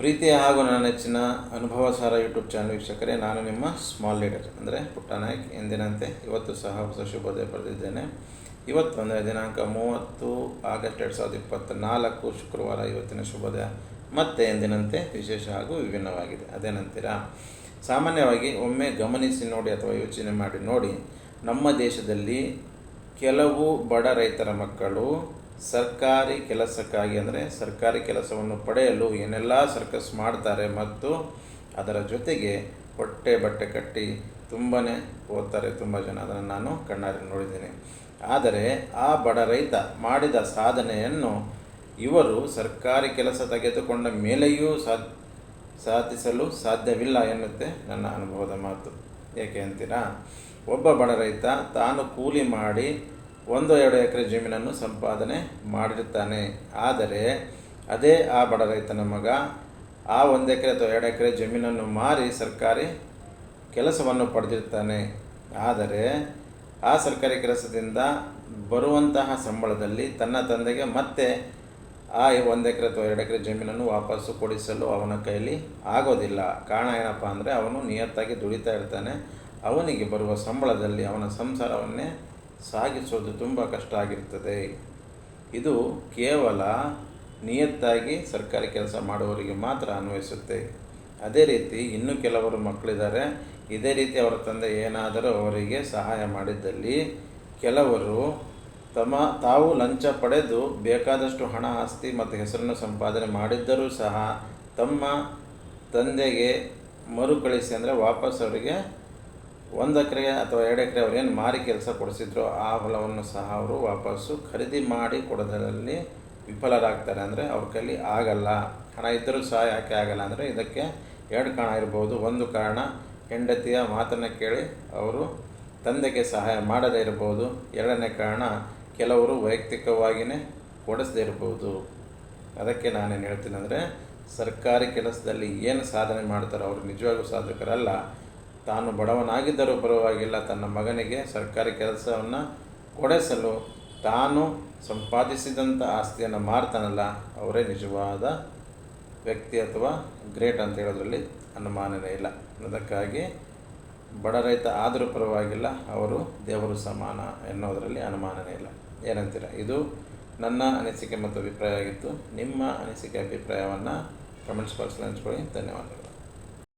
ಪ್ರೀತಿಯ ಹಾಗೂ ನನ್ನ ನೆಚ್ಚಿನ ಅನುಭವ ಸಾರ ಯೂಟ್ಯೂಬ್ ಚಾನಲ್ ವೀಕ್ಷಕರೇ, ನಾನು ನಿಮ್ಮ ಸ್ಮಾಲ್ ಲೀಡರ್ ಅಂದರೆ ಪುಟ್ಟ ನಾಯಕ್ ಎಂದಿನಂತೆ ಇವತ್ತು ಸಹ ಹೊಸ ಶುಭೋದಯ ಪಡೆದಿದ್ದೇನೆ. ಇವತ್ತು ಅಂದರೆ ದಿನಾಂಕ ಮೂವತ್ತು ಆಗಸ್ಟ್ ಎರಡು ಸಾವಿರದ ಇಪ್ಪತ್ತ್ನಾಲ್ಕು ಶುಕ್ರವಾರ ಇವತ್ತಿನ ಶುಭೋದಯ, ಮತ್ತೆ ಎಂದಿನಂತೆ ವಿಶೇಷ ಹಾಗೂ ವಿಭಿನ್ನವಾಗಿದೆ. ಅದೇನಂತೀರಾ ಸಾಮಾನ್ಯವಾಗಿ ಒಮ್ಮೆ ಗಮನಿಸಿ ನೋಡಿ ಅಥವಾ ಯೋಚನೆ ಮಾಡಿ ನೋಡಿ, ನಮ್ಮ ದೇಶದಲ್ಲಿ ಕೆಲವು ಬಡ ರೈತರ ಮಕ್ಕಳು ಸರ್ಕಾರಿ ಕೆಲಸಕ್ಕಾಗಿ ಅಂದರೆ ಸರ್ಕಾರಿ ಕೆಲಸವನ್ನು ಪಡೆಯಲು ಏನೆಲ್ಲ ಸರ್ಕಸ್ ಮಾಡ್ತಾರೆ ಮತ್ತು ಅದರ ಜೊತೆಗೆ ಹೊಟ್ಟೆ ಬಟ್ಟೆ ಕಟ್ಟಿ ತುಂಬಾ ಓದ್ತಾರೆ ತುಂಬ ಜನ. ಅದನ್ನು ನಾನು ಕಣ್ಣಾರೆ ನೋಡಿದ್ದೇನೆ. ಆದರೆ ಆ ಬಡ ರೈತ ಮಾಡಿದ ಸಾಧನೆಯನ್ನು ಇವರು ಸರ್ಕಾರಿ ಕೆಲಸ ತೆಗೆದುಕೊಂಡ ಮೇಲೆಯೂ ಸಾಧ್ ಸಾಧಿಸಲು ಸಾಧ್ಯವಿಲ್ಲ ಎನ್ನುತ್ತೆ ನನ್ನ ಅನುಭವದ ಮಾತು. ಏಕೆ ಅಂತೀರಾ? ಒಬ್ಬ ಬಡ ರೈತ ತಾನು ಕೂಲಿ ಮಾಡಿ ಒಂದು ಎರಡು ಎಕರೆ ಜಮೀನನ್ನು ಸಂಪಾದನೆ ಮಾಡಿರುತ್ತಾನೆ. ಆದರೆ ಅದೇ ಆ ಬಡ ರೈತನ ಮಗ ಆ ಒಂದು ಎಕರೆ ಅಥವಾ ಎರಡು ಎಕರೆ ಜಮೀನನ್ನು ಮಾರಿ ಸರ್ಕಾರಿ ಕೆಲಸವನ್ನು ಪಡೆದಿರ್ತಾನೆ ಆದರೆ ಆ ಸರ್ಕಾರಿ ಕೆಲಸದಿಂದ ಬರುವಂತಹ ಸಂಬಳದಲ್ಲಿ ತನ್ನ ತಂದೆಗೆ ಮತ್ತೆ ಆ ಒಂದು ಎಕರೆ ಅಥವಾ ಎರಡು ಎಕರೆ ಜಮೀನನ್ನು ವಾಪಸ್ಸು ಕೊಡಿಸಲು ಅವನ ಕೈಯಲ್ಲಿ ಆಗೋದಿಲ್ಲ. ಕಾರಣ ಏನಪ್ಪ ಅಂದರೆ ಅವನು ನಿಯತ್ತಾಗಿ ದುಡಿತಾ ಇರ್ತಾನೆ. ಅವನಿಗೆ ಬರುವ ಸಂಬಳದಲ್ಲಿ ಅವನ ಸಂಸಾರವನ್ನೇ ಸಾಗಿಸೋದು ತುಂಬ ಕಷ್ಟ ಆಗಿರ್ತದೆ. ಇದು ಕೇವಲ ನಿಯತ್ತಾಗಿ ಸರ್ಕಾರಿ ಕೆಲಸ ಮಾಡುವವರಿಗೆ ಮಾತ್ರ ಅನ್ವಯಿಸುತ್ತೆ. ಅದೇ ರೀತಿ ಇನ್ನೂ ಕೆಲವರು ಮಕ್ಕಳಿದ್ದಾರೆ. ಇದೇ ರೀತಿ ಅವರ ತಂದೆ ಏನಾದರೂ ಅವರಿಗೆ ಸಹಾಯ ಮಾಡಿದ್ದಲ್ಲಿ ಕೆಲವರು ತಮ್ಮ ತಾವು ಲಂಚ ಪಡೆದು ಬೇಕಾದಷ್ಟು ಹಣ, ಆಸ್ತಿ ಮತ್ತು ಹೆಸರನ್ನು ಸಂಪಾದನೆ ಮಾಡಿದ್ದರೂ ಸಹ ತಮ್ಮ ತಂದೆಗೆ ಮರುಕಳಿಸಿ ಅಂದರೆ ವಾಪಸ್ ಅವರಿಗೆ ಒಂದು ಎಕರೆ ಅಥವಾ ಎರಡು ಎಕರೆ ಅವ್ರು ಏನು ಮಾರಿ ಕೆಲಸ ಕೊಡಿಸಿದ್ರು ಆ ಹೊಲವನ್ನು ಸಹ ಅವರು ವಾಪಸ್ಸು ಖರೀದಿ ಮಾಡಿ ಕೊಡೋದರಲ್ಲಿ ವಿಫಲರಾಗ್ತಾರೆ. ಅಂದರೆ ಅವ್ರ ಕೈಲಿ ಆಗಲ್ಲ. ಹಣ ಇದ್ದರೂ ಸಹ ಯಾಕೆ ಆಗಲ್ಲ? ಅಂದರೆ ಇದಕ್ಕೆ ಎರಡು ಕಾರಣ ಇರ್ಬೋದು. ಒಂದು ಕಾರಣ, ಹೆಂಡತಿಯ ಮಾತನ್ನು ಕೇಳಿ ಅವರು ತಂದೆಗೆ ಸಹಾಯ ಮಾಡದೇ ಇರ್ಬೋದು. ಎರಡನೇ ಕಾರಣ, ಕೆಲವರು ವೈಯಕ್ತಿಕವಾಗಿಯೇ ಕೊಡಿಸದೇ ಇರ್ಬೋದು. ಅದಕ್ಕೆ ನಾನೇನು ಹೇಳ್ತೀನಿ ಅಂದರೆ, ಸರ್ಕಾರಿ ಕೆಲಸದಲ್ಲಿ ಏನು ಸಾಧನೆ ಮಾಡ್ತಾರೋ ಅವರು ನಿಜವಾಗೂ ಸಾಧಕರಲ್ಲ. ತಾನು ಬಡವನಾಗಿದ್ದರೂ ಪರವಾಗಿಲ್ಲ, ತನ್ನ ಮಗನಿಗೆ ಸರ್ಕಾರಿ ಕೆಲಸವನ್ನು ಕೊಡಿಸಲು ತಾನು ಸಂಪಾದಿಸಿದಂಥ ಆಸ್ತಿಯನ್ನು ಮಾರ್ತಾನಲ್ಲ, ಅವರೇ ನಿಜವಾದ ವ್ಯಕ್ತಿ ಅಥವಾ ಗ್ರೇಟ್ ಅಂತ ಹೇಳೋದ್ರಲ್ಲಿ ಅನುಮಾನನೇ ಇಲ್ಲ. ಅದಕ್ಕಾಗಿ ಬಡ ರೈತ ಆದರೂ ಪರವಾಗಿಲ್ಲ, ಅವರು ದೇವರು ಸಮಾನ ಎನ್ನುವುದರಲ್ಲಿ ಅನುಮಾನನೇ ಇಲ್ಲ. ಏನಂತೀರ? ಇದು ನನ್ನ ಅನಿಸಿಕೆ ಮತ್ತು ಅಭಿಪ್ರಾಯ ಆಗಿತ್ತು. ನಿಮ್ಮ ಅನಿಸಿಕೆ, ಅಭಿಪ್ರಾಯವನ್ನು ಕಮೆಂಟ್ಸ್ ಬಾಕ್ಸಲ್ಲಿ ಹಂಚ್ಕೊಳ್ಳಿ. ಧನ್ಯವಾದಗಳು.